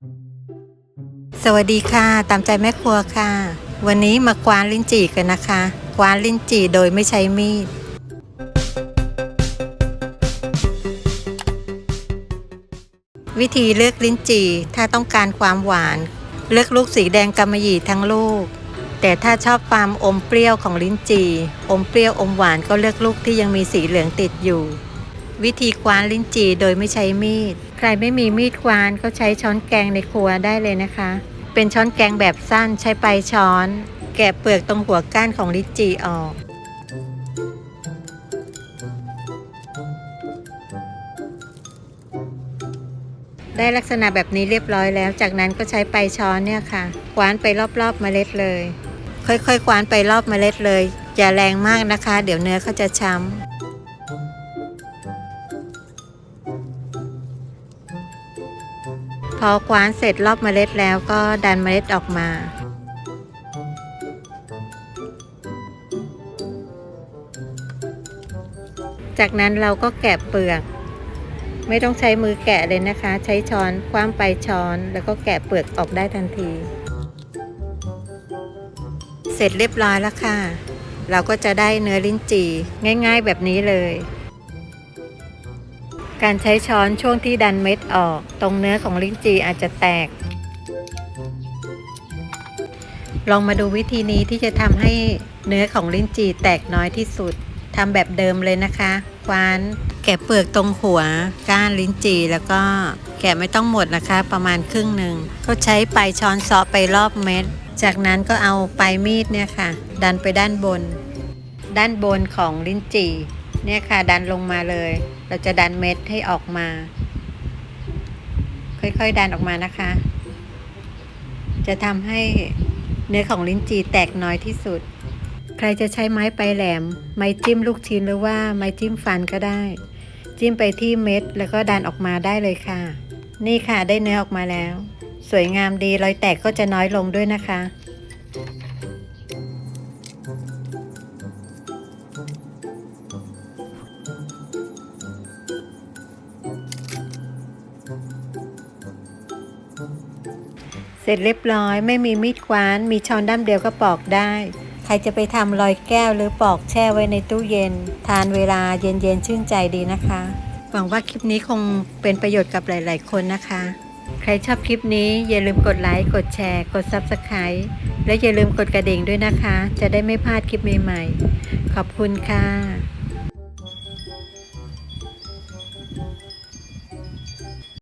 สวัสดีค่ะ ตามใจแม่ครัวค่ะ วันนี้มากวานลิ้นจี่กันนะคะ กวานลิ้นจี่โดยไม่ใช้มีด วิธีเลือกลิ้นจี่ถ้าต้องการความหวาน เลือกลูกสีแดงกำมะหยี่ทั้งลูก แต่ถ้าชอบความอมเปรี้ยวของลิ้นจี่อมเปรี้ยวอมหวานก็เลือกลูกที่ยังมีสีเหลืองติดอยู่ วิธีกวานลิ้นจี่โดยไม่ใช้มีด ใครไม่มีมีดกวานก็ใช้ช้อนแกงในครัวได้เลยนะคะ เป็นช้อนแกงแบบสั้นใช้ปลายช้อน แกะเปลือกตรงหัวก้านของลิ้นจี่ออกได้ลักษณะแบบนี้เรียบร้อยแล้ว จากนั้นก็ใช้ปลายช้อนเนี่ยค่ะคว้านไปรอบๆเมล็ดเลย ค่อยๆคว้านไปรอบเมล็ดเลย อย่าแรงมากนะคะ เดี๋ยวเนื้อเขาจะช้ำ พอคว้านเสร็จรอบเมล็ดแล้วก็ดันเมล็ดออกมา จากนั้นเราก็แกะเปลือก ไม่ต้องใช้มือแกะเลยนะคะ ใช้ช้อนคว้ามไปช้อนแล้วก็แกะเปลือกออกได้ทันที เสร็จเรียบร้อยแล้วค่ะ เราก็จะได้เนื้อลิ้นจี่ง่าย ๆ แบบนี้เลย การใช้ช้อนช่วงที่ดันเม็ดออก ตรงเนื้อของลิ้นจี่อาจจะแตก ลองมาดูวิธีนี้ที่จะทำให้เนื้อของลิ้นจี่แตกน้อยที่สุดทำแบบเดิมเลยนะคะคว้านแกะเปลือกตรงหัวก้านลิ้นจี่แล้วก็แกะไม่ต้องหมดนะคะ ประมาณครึ่งหนึ่งก็ใช้ปลายช้อนเซาะไปรอบเม็ด จากนั้นก็เอาปลายมีดเนี่ยค่ะ ดันไปด้านบน ด้านบนของลิ้นจี่เนี่ยค่ะ ดันลงมาเลย เราจะดันเม็ดให้ออกมา ค่อยๆดันออกมานะคะ จะทำให้เนื้อของลิ้นจี่แตกน้อยที่สุด ใครจะใช้ไม้ปลายแหลม ไม้จิ้มลูกชิ้นหรือว่าไม้จิ้มฟันก็ได้ จิ้มไปที่เม็ดแล้วก็ดันออกมาได้เลยค่ะ นี่ค่ะได้เนื้อออกมาแล้ว สวยงามดีรอยแตกก็จะน้อยลงด้วยนะคะ เสร็จเรียบร้อยไม่มีมีดคว้านมีช้อนด้ามเดียวก็ปอกได้ ใครจะไปทำรอยแก้วหรือปอกแช่ไว้ในตู้เย็น ทานเวลาเย็นๆชื่นใจดีนะคะ หวังว่าคลิปนี้คงเป็นประโยชน์กับหลาย ๆ คนนะคะ ใครชอบคลิปนี้อย่าลืมกดไลค์กดแชร์กด Subscribe และอย่าลืมกดกระดิ่งด้วยนะคะ จะได้ไม่พลาดคลิปใหม่ๆขอบคุณค่ะ